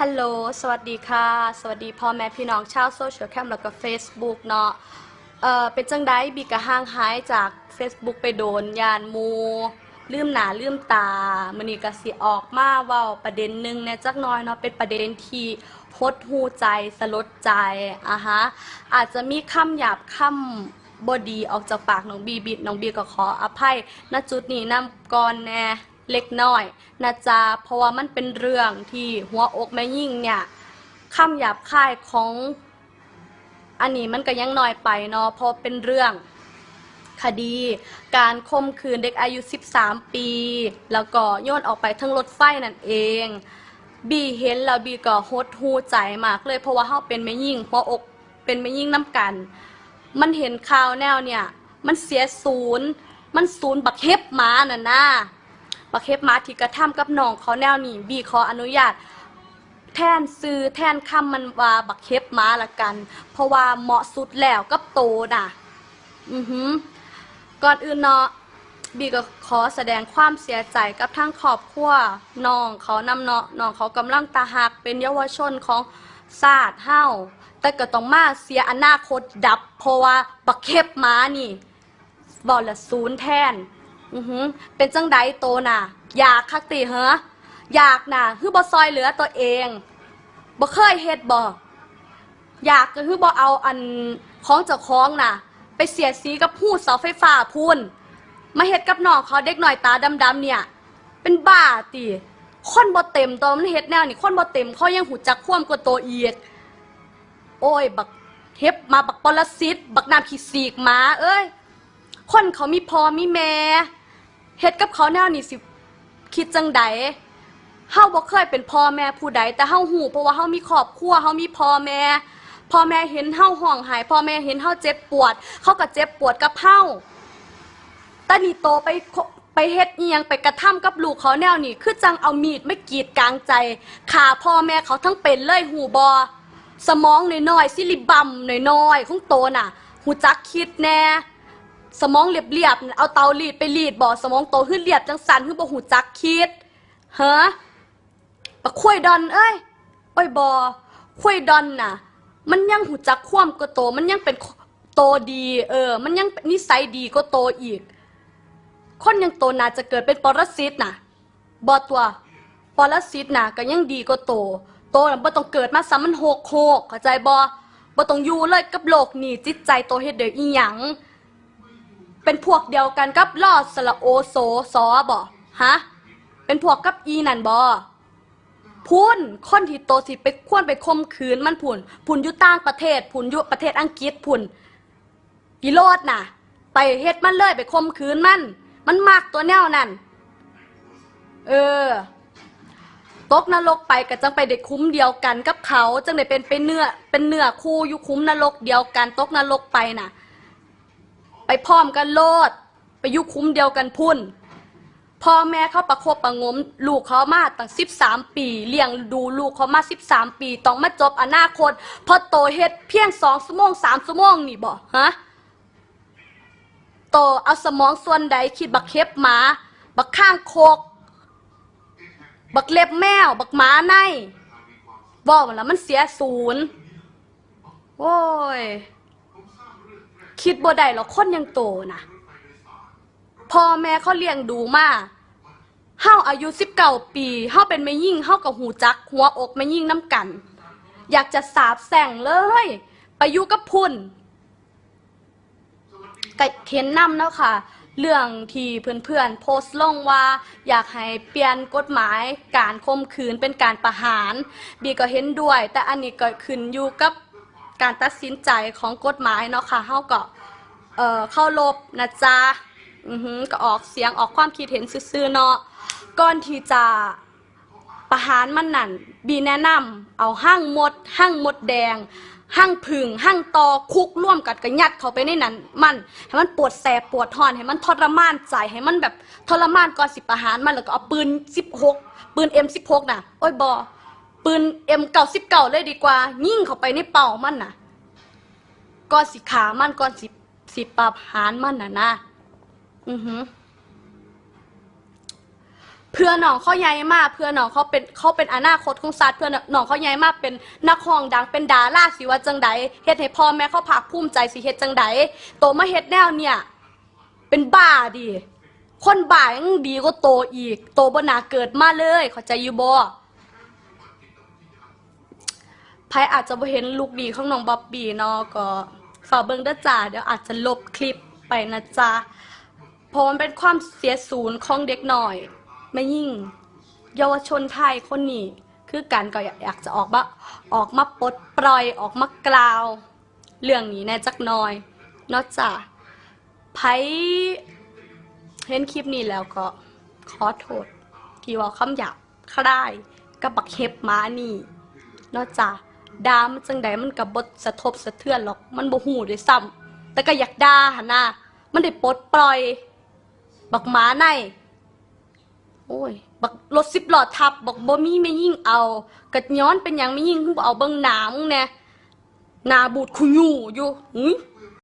ฮัลโหล สวัสดีค่ะ สวัสดีพ่อแม่พี่น้องชาวโซเชียลแคมแล้วก็ Facebook เนาะ เอ่อ เป็นจังไดบีกะห่างหายจาก Facebook ไปโดนยานมูลืมหนาลืมตามื้อนี้ก็สิออกมาเว้าประเด็นหนึ่งแหน่ยจักน้อยเนาะเป็นประเด็นที่หดหูใจสลดใจอะฮะ อาจจะมีคำหยาบคำบดีออกจากปากน้องบีบิดน้องบีก็ขออภัยณจุดนี้นำก่อนแน่ เล็กน้อยนะจ๊ะเพราะว่ามันเป็นเรื่องที่หัวอกแม่ยิ่งเนี่ยคำหยาบคายของอันนี้มันก็ยังน้อยไปเนาะเพราะเป็นเรื่องคดีการข่มขืนเด็กอายุ 13 ปี แล้วก็โยนออกไปทั้งรถไฟนั่นเอง บีเห็นแล้วบีก็หดหูใจมากเลยเพราะว่าเฮาเป็นแม่ยิ่งหัวอกเป็นแม่ยิ่งน้ำกัน มันเห็นข่าวแนวเนี่ย มันเสียศูนย์ มันศูนย์บักเฮ็บมาน่ะนะ บักเฮ็บมาที่กระทำกับน้องเขาแนวนี้บีขออนุญาต แทนซื้อแทนคำมันว่าบักเฮ็บมาละกัน เพราะว่าเหมาะสุดแล้วกับโตน่ะ อือหือก่อนอื่นเนาะบีก็ขอแสดงความเสียใจกับทั้งครอบครัวน้องเขานำเนาะน้องเขากำลังตาหักเป็นเยาวชนของศาสตร์เฮาแต่ก็ต้องมาเสียอนาคตดับ เพราะว่าบักเข็บม้านี่บอลละศูนย์แทน อือหือเป็นจังไดโตน่ะ อยากคักติเหรออยากน่ะคือบ่ซอยเหลือตัวเองบ่เคยเฮ็ดบ่อยากก็คือบ่เอาอันของเจ้าของน่ะ ไปเสียดสีกับผู้เสาไฟฟ้าพูนมาเฮ็ดกับน้องเขาเด็กหน่อยตาดำๆเนี่ย เป็นบ้าติคนบ่เต็มตัวมันเฮ็ดแนวนี่คนบ่เต็มเขายังหูจักความกว่าตัวอีกโอ้ยบักเฮ็บมาบักปรสิตบักน้ำขี้สีกหมาเอ้ย คนเขามีพอมีแม่ เฮ็ดกับเขาแนวนี่สิ คิดจังใดเฮาบ่เคยเป็นพ่อแม่ผู้ใด แต่เฮาหูเพราะว่าเฮามีครอบครัวเฮามีพ่อแม่พ่อแม่เห็นเฮาห่องหายพ่อแม่เห็นเฮาเจ็บปวด เขาก็เจ็บปวดกับเฮาแต่นี่โตไปคไปเฮ็ดเอียงไปกระทำกับลูกเขาแนวนี่คือจังเอามีดไม่กรีดกลางใจขาพ่อแม่เขาทั้งเป็นเลยหูบอสมองน้อยๆซิลิบัมน้อยๆของโตน่ะหูจักคิดแน่ สมองเรียบๆเอาเตารีดไปรีดบ่สมองโตขึ้นเรียบจังสันคือบ่หูจักคิดเฮะปะคุยดอนเอ้ยโอ้ยบอคุยดอนน่ะ มันยังหูจักคว่ำก็โต มันยังเป็นโตดี เออ มันยังนิสัยดีก็โตอีก คนยังโตน่าจะเกิดเป็นปรสิตน่ะบอตัวปรสิตน่ะก็ยังดีก็โต โตน่ะบ่ต้องเกิดมาซ้ำมันหกโหกเข้าใจบ่บ่ต้องอยู่เลยกับโลกนี่จิตใจโตเฮ็ดเด้ออีหยัง เป็นพวกเดียวกันกับลอดสระโอโซซอบ่ฮะ เป็นพวกกับอีนันบ่พุ่นคนที่โตสิไปควรไปข่มขืนมันพุ่นพุ่นอยู่ต่างประเทศพุ่นอยู่ประเทศอังกฤษพุ่นอีโลดน่ะ ไปเฮ็ดมันเลยไปข่มขืนมัน มันมากตัวแนวนั่น เออ ตกนรกไปก็จังไปได้คุ้มเดียวกันกับเขา จังได้เป็นเป็นเนื้อเป็นเนื้อคู่อยู่คุ้มนรกเดียวกัน ตกนรกไปน่ะ ไปพร้อมกันโลด ไปอยู่คุ้มเดียวกันพุ่น พ่อแม่เขาประคบประงม ลูกเขามาตั้ง13ปี เลี้ยงดูลูกเขามา13ปี ต้องมาจบอนาคต พอโตเฮ็ดเพียง2ชั่วโมง3ชั่วโมงนี่บ่ฮะ โตเอาสมองส่วนใดคิดบักเข็บหมา บักข้างโคก บักเล็บแมว บักหมาในบอกมันแล้วมันเสียศูนย์โอ้ย คิดบ่ได้หรอกคนยังโตนะพ่อแม่เขาเลี้ยงดูมาเฮาอายุ19ปีเฮาเป็นแม่ยิ่งเฮากับหูจัก หัวอกแม่ยิ่งน้ำกัน อยากจะสาบแส่งเลย ไปอยู่กับพุ่นก็เห็นนำแล้วค่ะ เรื่องที่เพื่อนๆ โพสต์ลงว่า อยากให้เปลี่ยนกฎหมายการข่มขืนเป็นการประหาร บีก็เห็นด้วย แต่อันนี้ก็ขึ้นอยู่กับ การตัดสินใจของกฎหมายเนาะค่ะเฮาก็เอ่อเข้ารบนะจ๊ะอือหือก็ออกเสียงออกความคิดเห็นซื่อๆเนาะก่อนที่จะประหารมันนั่นบีแนะนำเอาห้างมดห้างมดแดงห้างผึ่งห้างตอคุกร่วมกันก็ยัดเขาไปในนั้น มันให้มันปวดแสบปวดทอนให้มันทรมานใจให้มันแบบทรมานก่อนสิประหารมันแล้วก็เอาปืน 16 ปืน M16 น่ะ โอ้ยบอ ปืน M99 เลยดีกว่า ยิ่งเข้าไปในเป่ามันน่ะก่อนสิขามันก่อนสิสิปรับหารมันน่ะนะอือหือเพื่อน้องเขาใหญ่มากเพื่อน้องเขาเป็นเขาเป็นอนาคตของศาสตร์เพื่อน้องเขาใหญ่มากเป็นนักร้องดังเป็นดาราสิว่าจังใดเฮ็ดให้พ่อแม่เขาภาคภูมิใจสิเฮ็ดจังใดโตมาเฮ็ดแนวเนี่ย เป็นบ้าดิคนบ้ายังดีก็โตอีก โตบ่นาเกิดมาเลยเข้าใจอยู่บ่ ไพอาจจะบ่เห็นลูกดีของน้องบ๊อบบี้เนาะก็ฝากเบิ่งเด้อจ้าเดี๋ยวอาจจะลบคลิปไปนะจ๊ะเพราะมันเป็นความเสียศูนย์ของเด็กหน่อย ไม่ยิ่ง เยาวชนไทยคนนี้คือการก็อยากจะออกมาออกมาปลดปล่อยออกมากล่าว เรื่องนี้แน่จักหน่อยนอกจากไพเห็นคลิปนี้แล้วก็ขอโทษ ที่ว่าคำหยาบคลายกับบักเห็บมานี่นอกจาก ดามันจังใดมันกับบทสะทบสะเทือนหรอก มันบ่หูด้วยซ้ำแต่ก็อยากด่าหนนะมันได้ปลดปล่อย บักหมาในโอ้ย บักรถสิบหลอดทับบักบ่มีไม่ยิ่งเอากะย้อนเป็นอย่างไม่ยิ่งคือบ่เอาเบิ่งหนามึงแน่หนาบูดคุยูอยู่หึ